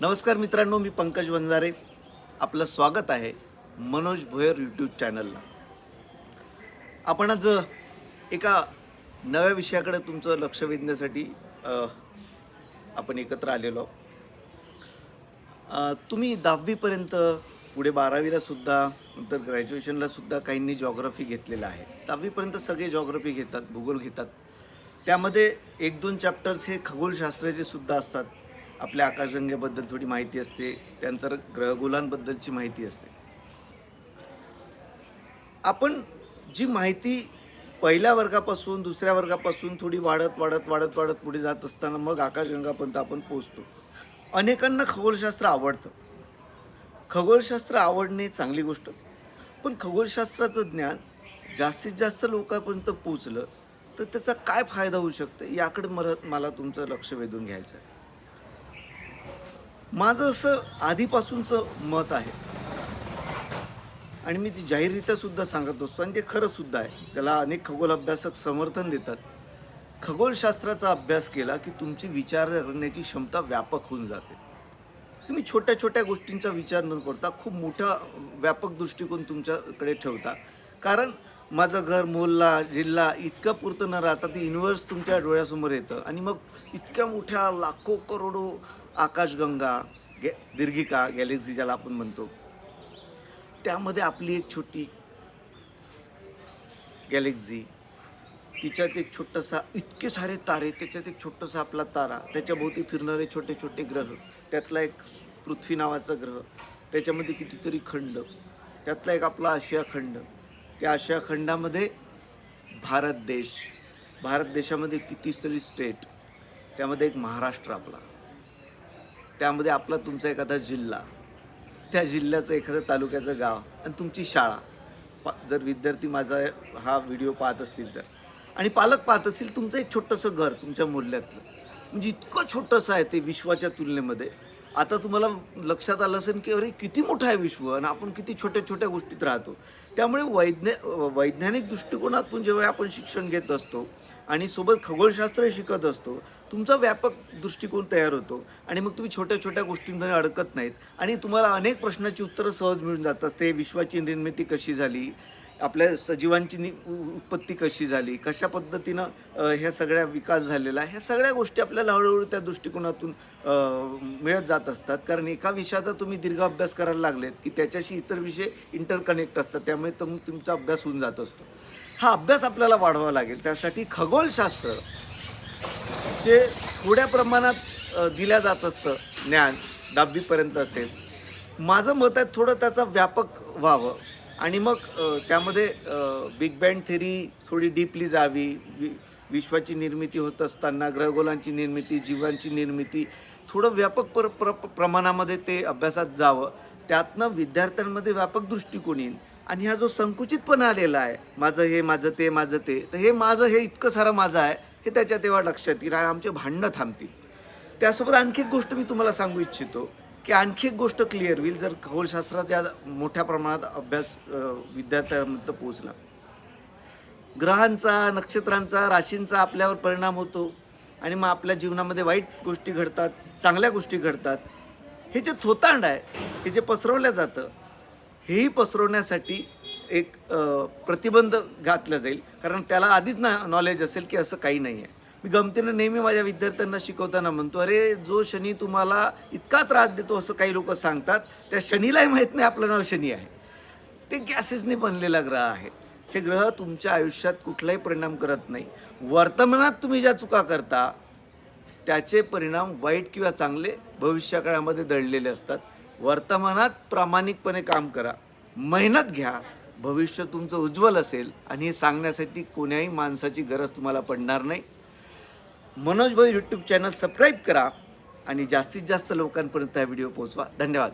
नमस्कार मित्रांनो मी पंकज वंजारे. आपलं स्वागत आहे मनोज भोयर यूट्यूब चॅनलला आपण आज एका नव्या विषयाकडे तुमचं लक्ष वेधण्यासाठी आपण एकत्र आलेलो आहोत. तुम्ही दहावीपर्यंत पुढे बारावीला सुद्धा नंतर ग्रॅज्युएशनला सुद्धा काहींनी जॉग्रफी घेतलेलं आहे. दहावीपर्यंत सगळे जॉग्रफी घेतात भूगोल घेतात. त्यामध्ये एक दोन चॅप्टर्स हे खगोलशास्त्राचे सुद्धा असतात. आपल्या आकाशगंगेबद्दल थोडी माहिती असते त्यानंतर ग्रहगोलांबद्दलची माहिती असते. आपण जी माहिती पहिल्या वर्गापासून दुसऱ्या वर्गापासून थोडी वाढत वाढत वाढत वाढत पुढे जात असताना मग आकाशगंगापर्यंत आपण पोचतो अनेकांना खगोलशास्त्र आवडतं. खगोलशास्त्र आवडणे चांगली गोष्ट. पण खगोलशास्त्राचं ज्ञान जास्तीत जास्त लोकांपर्यंत पोचलं तर त्याचा काय फायदा होऊ शकतो? याकडे मला मला तुमचं लक्ष वेधून घ्यायचं आहे माझं असं आधीपासूनचं मत आहे. आणि मी ती जाहीररित्या सुद्धा सांगत असतो आणि ते खरंसुद्धा आहे. त्याला अनेक खगोल अभ्यासक समर्थन देतात. खगोलशास्त्राचा अभ्यास केला की तुमची विचार करण्याची क्षमता व्यापक होऊन जाते. तुम्ही छोट्या छोट्या गोष्टींचा विचार न करता खूप मोठा व्यापक दृष्टिकोन तुमच्याकडे ठेवता. कारण माझं घर मोहल्ला जिल्हा इतकं पुरतं न राहता ते युनिवर्स तुमच्या डोळ्यासमोर येतं. आणि मग इतक्या मोठ्या लाखो करोडो आकाशगंगा गे दीर्घिका गॅलेक्सी ज्याला आपण म्हणतो त्यामध्ये आपली एक छोटी गॅलेक्सी तिच्यात एक छोटंसा इतके सारे तारे त्याच्यात एक छोटंसा आपला तारा त्याच्याभोवती फिरणारे छोटे छोटे ग्रह त्यातला एक पृथ्वी नावाचा ग्रह त्याच्यामध्ये कितीतरी खंड त्यातला एक आपला आशिया खंड त्या आशिया खंडामध्ये भारत देश भारत देशामध्ये कितीच तरी स्टेट त्यामध्ये एक महाराष्ट्र आपला. त्यामध्ये आपला तुमचा एखादा जिल्हा त्या जिल्ह्याचं एखादं तालुक्याचं गाव आणि तुमची शाळा. पा जर विद्यार्थी माझा हा व्हिडिओ पाहत असतील तर. आणि पालक पाहत असतील तुमचं एक छोटंसं घर तुमच्या मूल्यातलं म्हणजे इतकं छोटंसं आहे ते विश्वाच्या तुलनेमध्ये. आता तुम्हाला लक्षात आलं असेल की अरे किती मोठं आहे विश्व आणि आपण किती छोट्या छोट्या गोष्टीत राहतो. त्यामुळे वैज्ञा वैज्ञानिक दृष्टिकोनातून जेव्हा आपण शिक्षण घेत असतो आणि सोबत खगोलशास्त्र शिकत असतो तुमचा व्यापक दृष्टिकोन तयार होतो आणि मग तुम्ही छोट्या छोट्या गोष्टींमध्ये अडकत नाहीत आणि तुम्हाला अनेक प्रश्नाची उत्तरं सहज मिळून जातात. ते विश्वाची निर्मिती कशी झाली? आपल्या सजीवांची नि उत्पत्ती कशी झाली? कशा पद्धतीनं ह्या सगळ्या विकास झालेला ह्या सगळ्या गोष्टी आपल्याला हळूहळू त्या दृष्टिकोनातून मिळत जात असतात. कारण एका विषयाचा तुम्ही दीर्घ अभ्यास करायला लागलेत की त्याच्याशी इतर विषय इंटरकनेक्ट असतात. त्यामुळे तुम तुमचा अभ्यास होऊन जात असतो. हा अभ्यास आपल्याला वाढवावा लागेल. त्यासाठी खगोलशास्त्र जे थोड्या प्रमाणात दिल्या जात असतं. ज्ञान दहावीपर्यंत असेल. माझं मत आहे थोडं त्याचा व्यापक व्हावं. आणि मग त्यामध्ये बिग बँड थेरी थोडी डीपली जावी. वि विश्वाची निर्मिती होत असताना ग्रहगोलांची निर्मिती जीवांची निर्मिती थोडं व्यापक प्र प्र प्रमाणामध्ये ते अभ्यासात जावं. त्यातनं विद्यार्थ्यांमध्ये व्यापक दृष्टिकोन येईल. आणि हा जो संकुचितपणा आलेला आहे माझं हे माझं ते माझं ते तर हे माझं हे इतकं सारं माझं आहे हे त्याच्या तेव्हा लक्षात येईल आणि आमचे भांडणं थांबतील. त्यासोबत आणखी एक गोष्ट मी तुम्हाला सांगू इच्छितो. की आणखी एक गोष्ट क्लिअर होईल. जर खगोलशास्त्राचा मोठ्या प्रमाणात अभ्यास विद्यार्थ्यांपर्यंत पोहोचला ग्रहांचा नक्षत्रांचा राशींचा आपल्यावर परिणाम होतो आणि मग आपल्या जीवनामध्ये वाईट गोष्टी घडतात चांगल्या गोष्टी घडतात हे जे थोतांड आहे हे जे पसरवलं जातं हेही पसरवण्यासाठी एक प्रतिबंध घातला जाईल. कारण त्याला आधीच ना नॉलेज असेल की असं काही नाही आहे मी गमतीनं नेहमी माझ्या विद्यार्थ्यांना शिकवताना म्हणतो अरे जो शनी तुम्हाला इतका त्रास देतो असं काही लोक सांगतात त्या शनीलाही माहीत नाही आपलं नाव शनी आहे. ते गॅसेसने बनलेला ग्रह आहे. हे ग्रह तुमच्या आयुष्यात कुठलाही परिणाम करत नाही. वर्तमानात तुम्ही ज्या चुका करता त्याचे परिणाम वाईट किंवा चांगले भविष्यकाळामध्ये दडलेले असतात. वर्तमानात प्रामाणिकपणे काम करा मेहनत घ्या भविष्य तुमचं उज्ज्वल असेल आणि हे सांगण्यासाठी कोण्याही माणसाची गरज तुम्हाला पडणार नाही. मनोज भाई यूट्यूब चॅनल सबस्क्राईब करा आणि जास्तीत जास्त लोकांपर्यंत हा व्हिडिओ पोहोचवा. धन्यवाद.